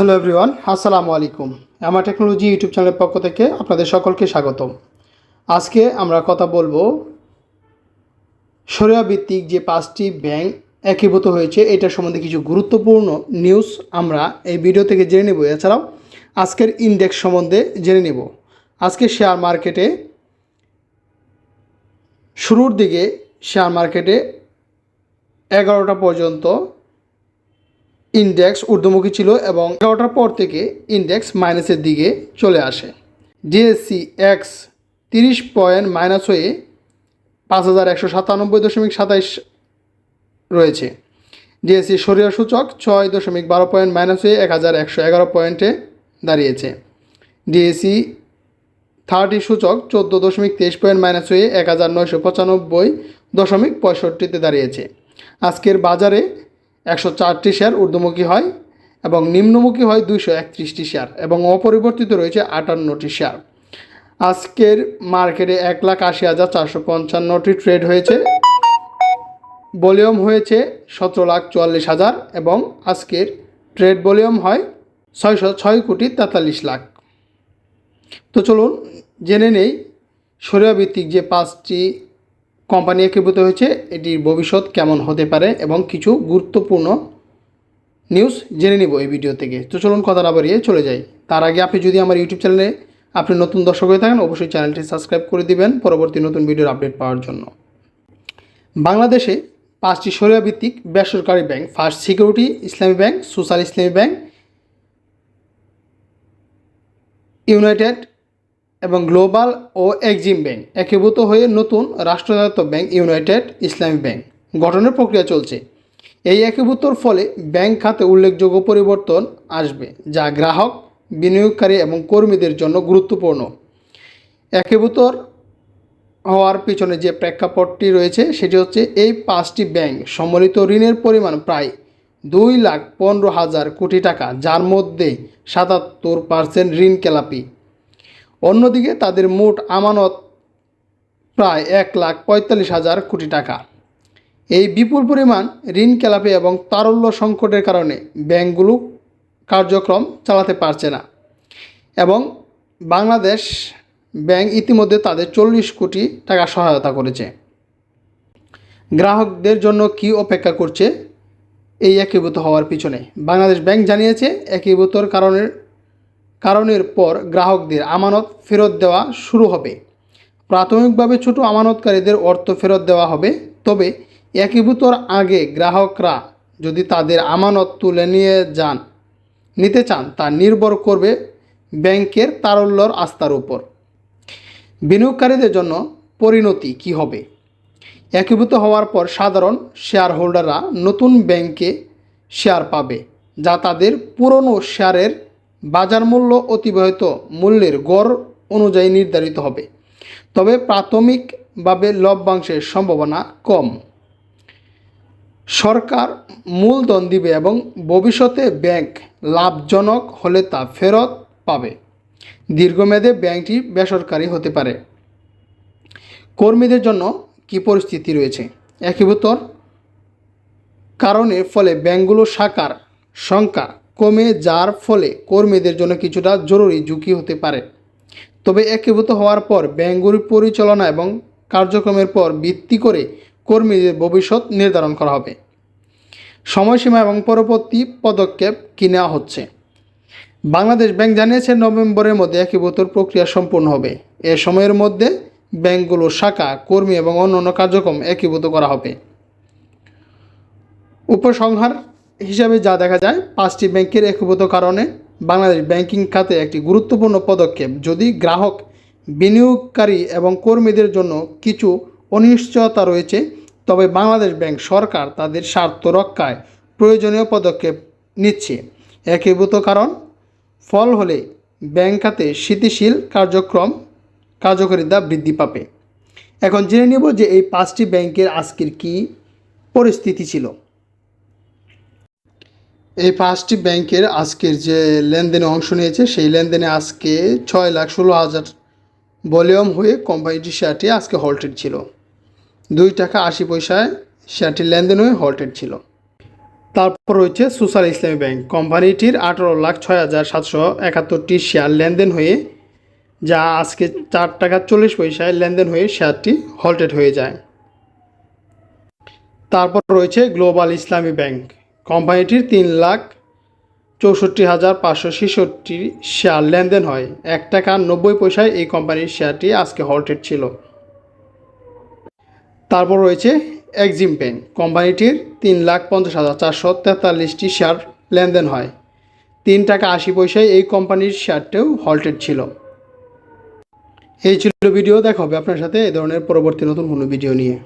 Hello everyone আসসালামু আলাইকুম আমার টেকনোলজি ইউটিউব চ্যানেলের পক্ষ থেকে আপনাদের সকলকে স্বাগতম। আজকে আমরা কথা বলব সরিয়া ভিত্তিক যে পাঁচটি ব্যাংক একীভূত হয়েছে, এটা সম্বন্ধে কিছু গুরুত্বপূর্ণ নিউজ আমরা এই ভিডিও থেকে জেনে নেব। এছাড়াও আজকের ইন্ডেক্স সম্বন্ধে জেনে নেব। আজকে শেয়ার মার্কেটে শুরুর দিকে শেয়ার মার্কেটে এগারোটা পর্যন্ত ইন্ডেক্স ঊর্ধ্বমুখী ছিল এবং এগারোটার পর থেকে ইন্ডেক্স মাইনাসের দিকে চলে আসে। ডিএসসি এক্স তিরিশ পয়েন্ট মাইনাস হয়ে পাঁচ হাজার একশো সাতানব্বই দশমিক সাতাইশ রয়েছে। ডিএসসি সরিয়া সূচক ছয় দশমিক বারো পয়েন্ট মাইনাস হয়ে এক হাজার একশো এগারো পয়েন্টে দাঁড়িয়েছে। ডিএসসি থার্টি সূচক চোদ্দ দশমিক তেইশ পয়েন্ট মাইনাস হয়ে এক হাজার নয়শো পঁচানব্বই দশমিক পঁয়ষট্টিতে দাঁড়িয়েছে। আজকের বাজারে একশো চারটি শেয়ার ঊর্ধ্বমুখী হয় এবং নিম্নমুখী হয় দুইশো একত্রিশটি শেয়ার এবং অপরিবর্তিত রয়েছে আটান্নটি শেয়ার আজকের মার্কেটে এক লাখ আশি হাজার চারশো পঞ্চান্নটি ট্রেড হয়েছে। ভলিউম হয়েছে সতেরো লাখ চুয়াল্লিশ হাজার এবং আজকের ট্রেড ভলিউম হয় ছয়শো ছয় কোটি তেতাল্লিশ লাখ। তো চলুন জেনে নেই, সরিয়া ভিত্তিক যে পাঁচটি কোম্পানি একীভূত হয়েছে। এটির ভবিষ্যৎ কেমন হতে পারে এবং কিছু গুরুত্বপূর্ণ নিউজ জেনে নিব এই ভিডিও থেকে। তো চলুন কথা না বাড়িয়ে চলে যাই। তার আগে আপনি যদি আমার ইউটিউব চ্যানেলে আপনি নতুন দর্শক হয়ে থাকেন, অবশ্যই চ্যানেলটি সাবস্ক্রাইব করে দিবেন পরবর্তী নতুন ভিডিওর আপডেট পাওয়ার জন্য। বাংলাদেশে পাঁচটি সরিয়া ভিত্তিক বেসরকারি bank, first security Islami bank, social Islami bank, united এবং গ্লোবাল ও এক্সিম ব্যাংক একীভূত হয়ে নতুন রাষ্ট্রায়ত্ত ব্যাংক ইউনাইটেড ইসলামী ব্যাংক গঠনের প্রক্রিয়া চলছে। এই একীভূতর ফলে ব্যাংক খাতে উল্লেখযোগ্য পরিবর্তন আসবে, যা গ্রাহক, বিনিয়োগকারী এবং কর্মীদের জন্য গুরুত্বপূর্ণ। একীভূতর হওয়ার পিছনে যে প্রেক্ষাপটটি রয়েছে, সেটি হচ্ছে এই পাঁচটি ব্যাংক সম্মিলিত ঋণের পরিমাণ প্রায় দুই লাখ পনেরো হাজার কোটি টাকা, যার মধ্যে সাতাত্তর পার্সেন্ট ঋণ খেলাপি অন্যদিকে তাদের মোট আমানত প্রায় এক লাখ পঁয়তাল্লিশ হাজার কোটি টাকা। এই বিপুল পরিমাণ ঋণ খেলাপি এবং তারল্য সংকটের কারণে ব্যাংকগুলো কার্যক্রম চালাতে পারছে না এবং বাংলাদেশ ব্যাংক ইতিমধ্যে তাদের চল্লিশ কোটি টাকা সহায়তা করেছে। গ্রাহকদের জন্য কি অপেক্ষা করছে? এই একীভূত হওয়ার পিছনে বাংলাদেশ ব্যাংক জানিয়েছে একীভূতর কারণের কারণের পর গ্রাহকদের আমানত ফেরত দেওয়া শুরু হবে। প্রাথমিকভাবে ছোট আমানতকারীদের অর্থ ফেরত দেওয়া হবে, তবে একীভূতর আগে গ্রাহকরা যদি তাদের আমানত তুলে নিয়ে যান, নিতে চান, তা নির্ভর করবে ব্যাংকের তারল্যর আস্থার উপর। বিনিয়োগকারীদের জন্য পরিণতি কি হবে? একীভূত হওয়ার পর সাধারণ শেয়ার হোল্ডাররা নতুন ব্যাংকে শেয়ার পাবে, যা তাদের পুরনো শেয়ারের বাজার মূল্য অতিবাহিত মূল্যের গড় অনুযায়ী নির্ধারিত হবে। তবে প্রাথমিকভাবে লভ্যাংশের সম্ভাবনা কম। সরকার মূলধন দিবে এবং ভবিষ্যতে ব্যাংক লাভজনক হলে তা ফেরত পাবে। দীর্ঘমেয়াদে ব্যাংকটি বেসরকারি হতে পারে। কর্মীদের জন্য কি পরিস্থিতি রয়েছে? একীভূতর কারণে ফলে ব্যাংকগুলোর শাখার সংখ্যা কমে যার ফলে কর্মীদের জন্য কিছুটা জরুরি ঝুঁকি হতে পারে। তবে একীভূত হওয়ার পর ব্যাংকগুলির পরিচালনা এবং কার্যক্রমের পর ভিত্তি করে কর্মীদের ভবিষ্যৎ নির্ধারণ করা হবে। সময়সীমা এবং পরবর্তী পদক্ষেপ কি নেওয়া হচ্ছে? বাংলাদেশ ব্যাংক জানিয়েছে, নভেম্বরের মধ্যে একীভূতর প্রক্রিয়া সম্পূর্ণ হবে। এ সময়ের মধ্যে ব্যাংকগুলো, শাখা, কর্মী এবং অন্যান্য কার্যক্রম একীভূত করা হবে। উপসংহার হিসাবে যা দেখা যায়, পাঁচটি ব্যাংকের একীভূত কারণে বাংলাদেশ ব্যাংকিং খাতে একটি গুরুত্বপূর্ণ পদক্ষেপ। যদি গ্রাহক, বিনিয়োগকারী এবং কর্মীদের জন্য কিছু অনিশ্চয়তা রয়েছে, তবে বাংলাদেশ ব্যাংক সরকার তাদের স্বার্থ রক্ষায় প্রয়োজনীয় পদক্ষেপ নিচ্ছে। একীভূত কারণ, ফল হলে ব্যাংক খাতে স্থিতিশীল কার্যক্রম কার্যকারিতা বৃদ্ধি পাবে। এখন জেনে নেব যে এই পাঁচটি ব্যাংকের আজকের কি পরিস্থিতি ছিল। এই পাঁচটি ব্যাংকের আজকের যে লেনদেনে অংশ নিয়েছে, সেই লেনদেনে আজকে ছয় লাখ ষোলো হাজার ভলিউম হয়ে কোম্পানিটির শেয়ারটি আজকে হল্টেড ছিল। দুই টাকা আশি পয়সায় শেয়ারটির লেনদেন হয়ে হল্টেড ছিল। তারপর রয়েছে সোশ্যাল ইসলামী ব্যাংক। কোম্পানিটির আঠারো লাখ ছয় হাজার সাতশো একাত্তরটি শেয়ার লেনদেন হয়ে, যা আজকে চার টাকা চল্লিশ পয়সায় লেনদেন হয়ে শেয়ারটি হল্টেড হয়ে যায়। তারপর রয়েছে গ্লোবাল ইসলামী ব্যাংক। কোম্পানিটির তিন লাখ চৌষট্টি হাজার পাঁচশো ছেষট্টি শেয়ার লেনদেন হয়। এক টাকা নব্বই পয়সায় এই কোম্পানির শেয়ারটি আজকে হল্টেড ছিল। তারপর রয়েছে এক্সিম ব্যাংক কোম্পানিটির তিন লাখ পঞ্চাশ হাজার চারশো তেতাল্লিশটি শেয়ার লেনদেন হয়। তিন টাকা আশি পয়সায় এই কোম্পানির শেয়ারটিও হল্টেড ছিল। এই ছিল ভিডিও। দেখা হবে আপনার সাথে এ ধরনের পরবর্তী নতুন কোনো ভিডিও নিয়ে।